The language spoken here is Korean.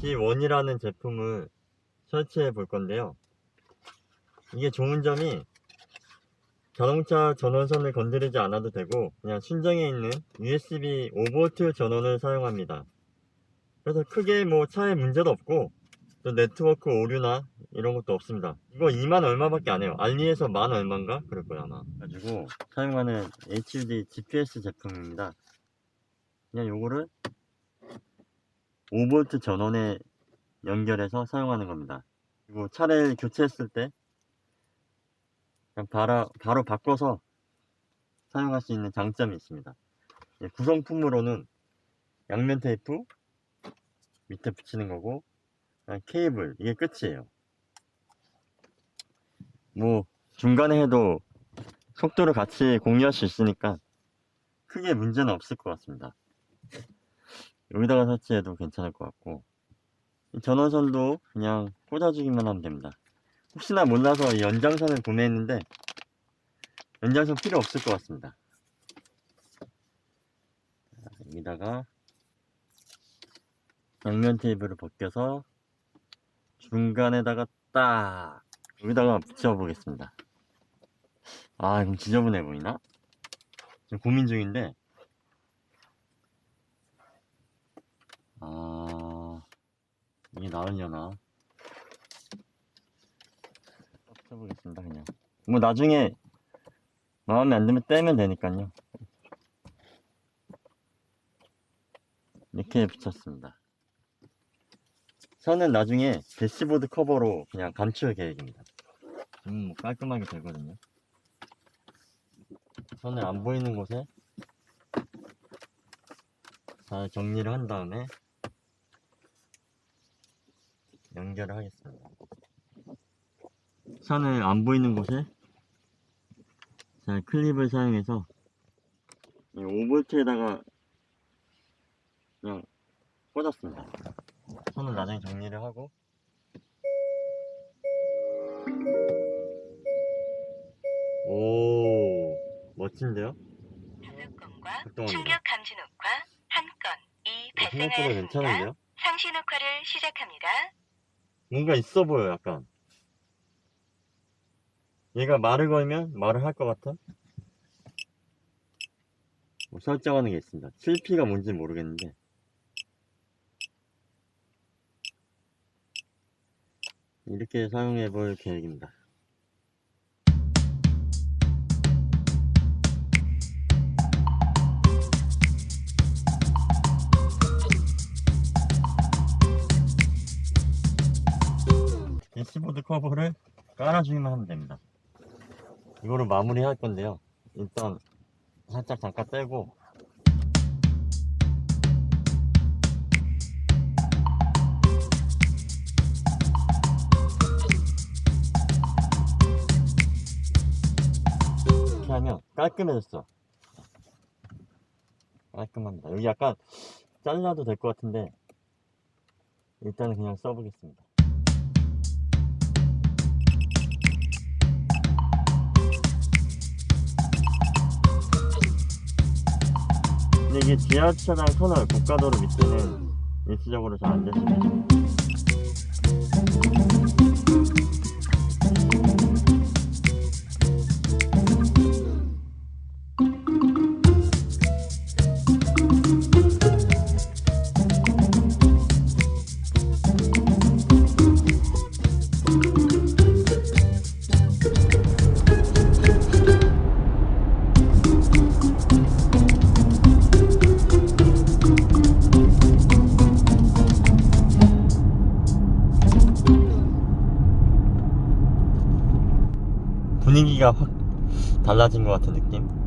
G1이라는 제품을 설치해 볼 건데요. 이게 좋은 점이 자동차 전원선을 건드리지 않아도 되고 그냥 순정에 있는 USB 5V 전원을 사용합니다. 그래서 크게 뭐 차에 문제도 없고 또 네트워크 오류나 이런 것도 없습니다. 이거 2만 얼마밖에 안 해요. 알리에서 만 얼마인가? 그럴 거야 아마. 가지고 사용하는 HUD GPS 제품입니다. 그냥 요거를 5V 전원에 연결해서 사용하는 겁니다. 그리고 차를 교체했을 때 그냥 바로, 바로 바꿔서 사용할 수 있는 장점이 있습니다. 예, 구성품으로는 양면 테이프 밑에 붙이는 거고 케이블 이게 끝이에요. 뭐 중간에 해도 속도를 같이 공유할 수 있으니까 크게 문제는 없을 것 같습니다. 여기다가 설치해도 괜찮을 것 같고 이 전원선도 그냥 꽂아주기만 하면 됩니다. 혹시나 몰라서 이 연장선을 구매했는데 연장선 필요 없을 것 같습니다. 자, 여기다가 양면 테이프를 벗겨서 중간에다가 딱 여기다가 붙여 보겠습니다. 아, 좀 지저분해 보이나? 지금 고민 중인데 이게 나으려나? 써보겠습니다, 그냥. 뭐, 나중에, 마음에 안 들면 떼면 되니까요. 이렇게 붙였습니다. 선은 나중에 대시보드 커버로 그냥 감출 계획입니다. 음, 뭐 깔끔하게 되거든요. 선을 안 보이는 곳에 잘 정리를 한 다음에 연결을 하겠습니다. 선을 안 보이는 곳에 자 클립을 사용해서 이 5V에다가 그냥 꽂았습니다. 선을 나중에 정리를 하고 오 멋진데요? 작동합니다. 충격 감지 녹화 한 건이 어, 생각보다 발생하였습니다. 괜찮은데요? 상시 녹화를 시작합니다. 뭔가 있어 보여 약간. 얘가 말을 걸면 말을 할 것 같아? 뭐 설정하는 게 있습니다. 7P가 뭔지 모르겠는데. 이렇게 사용해 볼 계획입니다 대시보드 커버를 깔아주기만 하면 됩니다. 이거를 마무리 할 건데요. 일단 살짝 잠깐 떼고 이렇게 하면 깔끔해졌어. 깔끔합니다. 여기 약간 잘라도 될 것 같은데 일단은 그냥 써보겠습니다. 이게 지하차장 터널 고가도로 밑에는 일시적으로 잘 안 됐습니다. 분위기가 확 달라진 것 같은 느낌?